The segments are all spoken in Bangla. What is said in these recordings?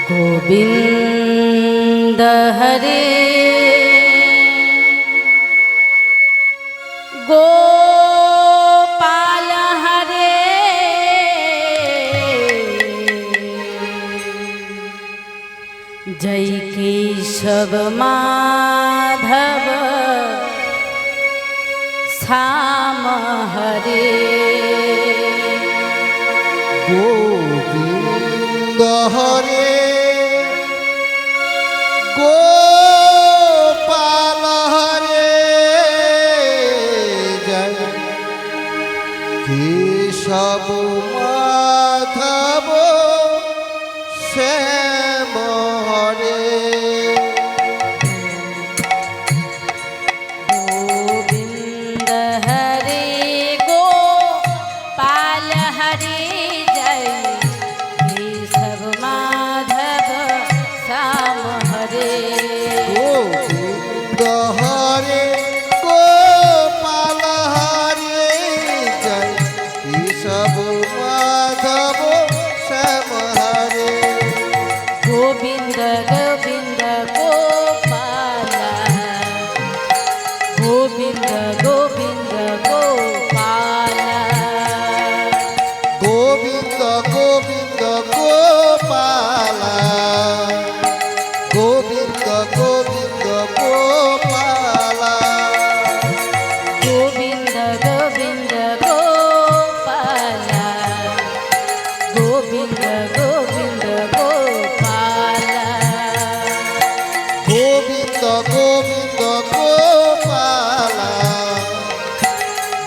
গোবিন্দ হরে। গোপাল হরে। জয় কেশব মাধব। শ্যাম হরে। গোবিন্দ হরে। গোপাল হরে জয়। কেশব মাধব শ্যাম হরে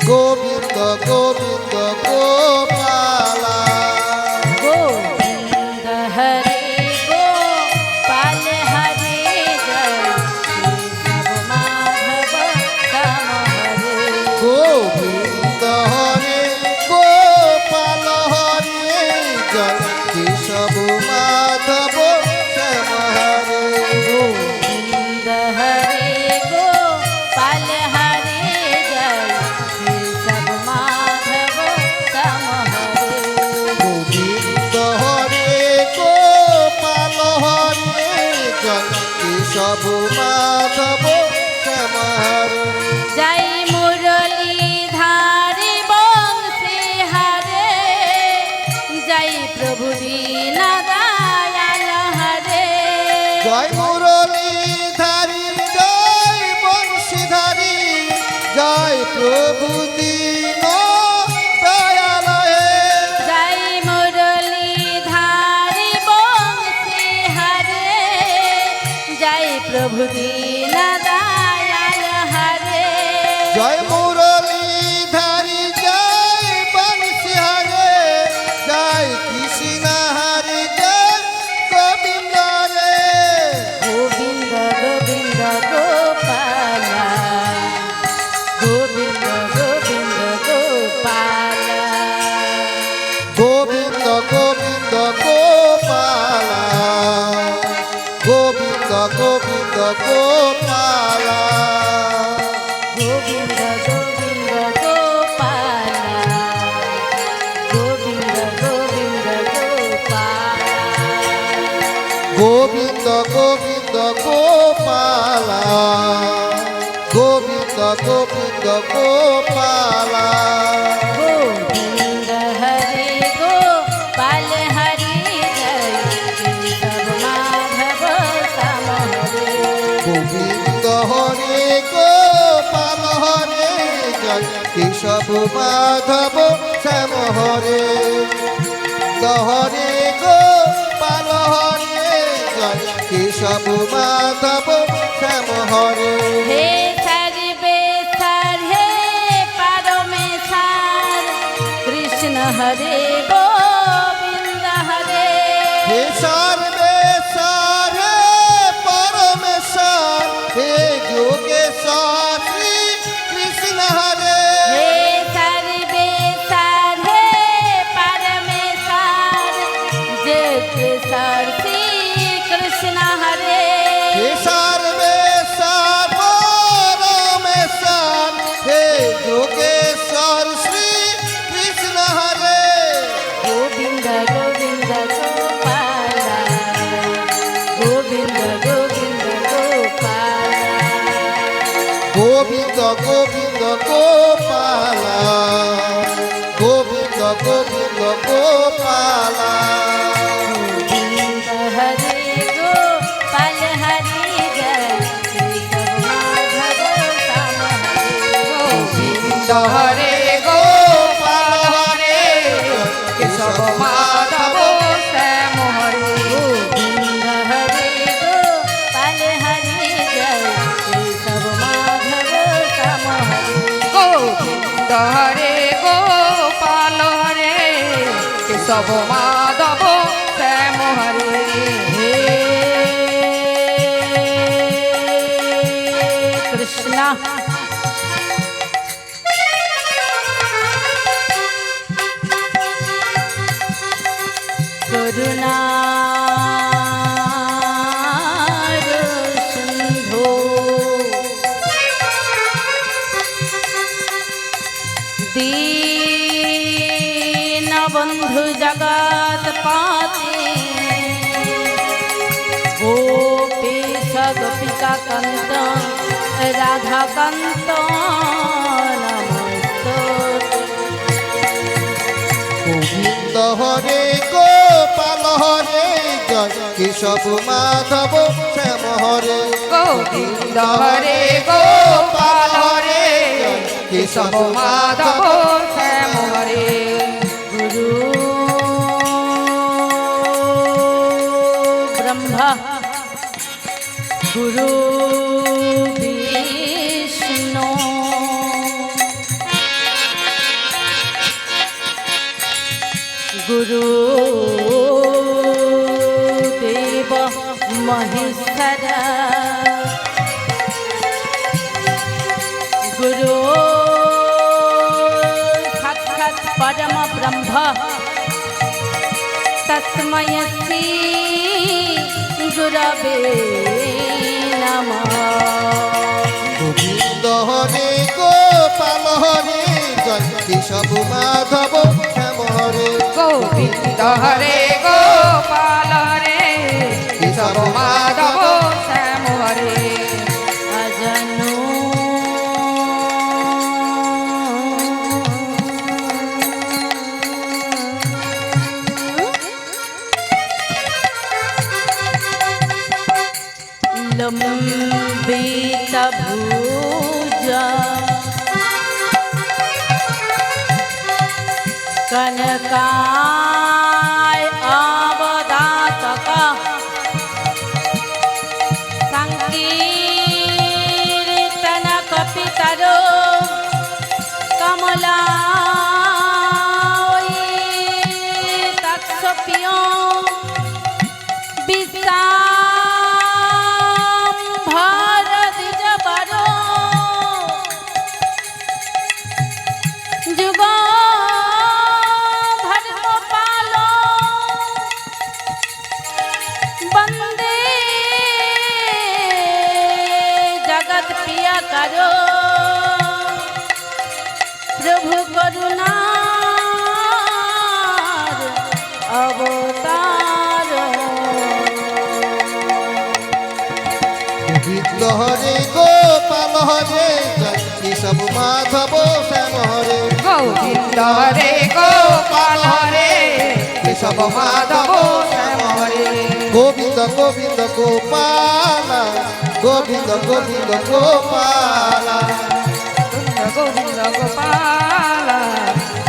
গোবিন্দ গোবিন্দ। জয় মুরলীধারী জয় বংশীধারী জয় প্রভু দীন দয়ালয়ে জয় মুরলীধারী বংশীহারে জয় প্রভু দীন দয়াল হরে জয় গোবিন্দ গোবিন্দ গোপালা। গোবিন্দ গোবিন্দ গোপালা। কেশব মাধব শ্যাম হরে হরে কেশব মাধব শ্যাম হরে হে হরে গোপাল হরে কেশব মাধব শ্যাম হরে গোবিন্দ হরে গোপাল হরে জয় কেশব মাধব শ্যাম হরে গোবিন্দ মাধব রাধাকান্ত রাধাকান্ত হরে গোপাল হরে কেশব মাধব শ্যাম হরে। গোবিন্দ হরে গোপাল হরে কেশব মাধব। শ্যাম হরে। गुरु विष्णु गुरु देव महेश्वर गुरु साक्षात् परम ब्रह्म तस्मै श्री गुरवे नमः গোবিন্দ হরে গোপাল হরে জয় কেশব মাধব শ্যাম হরে গোবিন্দ হরে গোপাল হরে কেশব মাধব कनका হরে গোপাল হরে কেশব মাধব শ্যাম হরে। গোবিন্দ হরে গোপাল হরে কেশব মাধব শ্যাম হরে। গোবিন্দ গোবিন্দ গোপালা গোবিন্দ গোবিন্দ গোপালা। গোবিন্দ গোপাল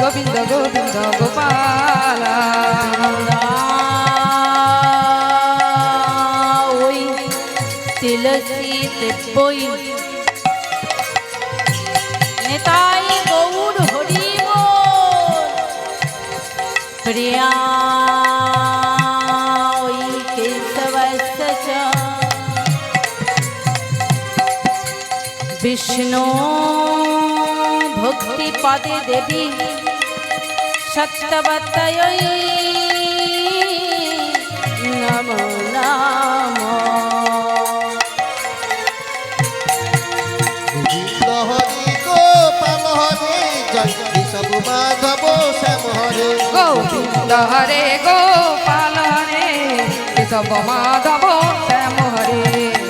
গোবিন্দ গোবিন্দ গোপাল। তুলসীতে বই নেতাই গৌর হরি প্রিয়া ওই কেশবস্য চ বিষ্ণু ভক্তি পদে মাধব শ্যাম হরে গোবিন্দ হরে গোপাল হরে কেশব মাধব শ্যাম হরে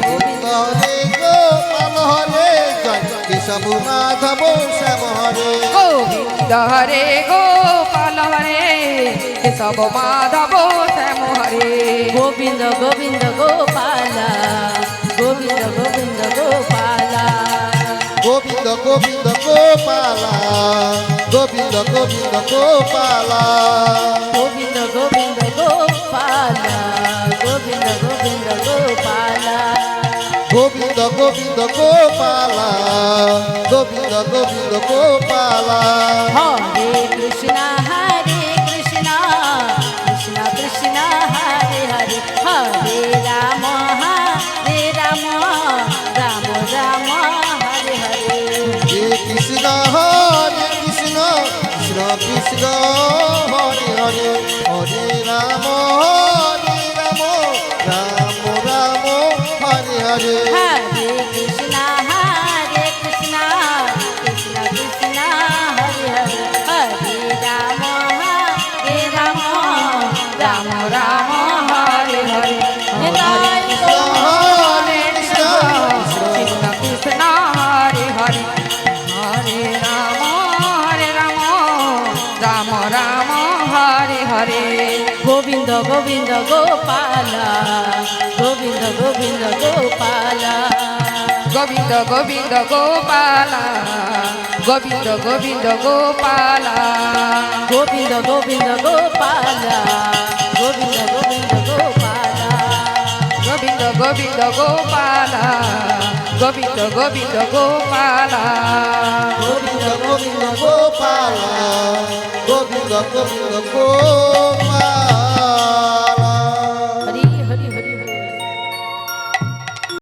গোবিন্দ হরে গোপাল হরে জয় কেশব মাধব শ্যাম হরে গোবিন্দ হরে গোপাল হরে কেশব মাধব শ্যাম হরে গোবিন্দ গোবিন্দ গোপাল। গোবিন্দ গোবিন্দ গোপালা গোবিন্দ গোবিন্দ গোপালা। গোবিন্দ গোবিন্দ গোপালা গোবিন্দ গোবিন্দ গোপালা। গোবিন্দ গোবিন্দ গোপালা গোবিন্দ গোবিন্দ গোপালা। হরে কৃষ্ণ গোবিন্দ গোপাল গোবিন্দ গোবিন্দ গোপাল। গোবিন্দ গোবিন্দ গোপাল গোবিন্দ গোবিন্দ গোপাল। গোবিন্দ গোবিন্দ গোপাল গোবিন্দ গোবিন্দ গোপাল। গোবিন্দ গোবিন্দ গোপাল গোবিন্দ গোবিন্দ গোপাল। গোবিন্দ গোবিন্দ গোপালা গোবিন্দ গোবিন্দ গোপালা। Senhor.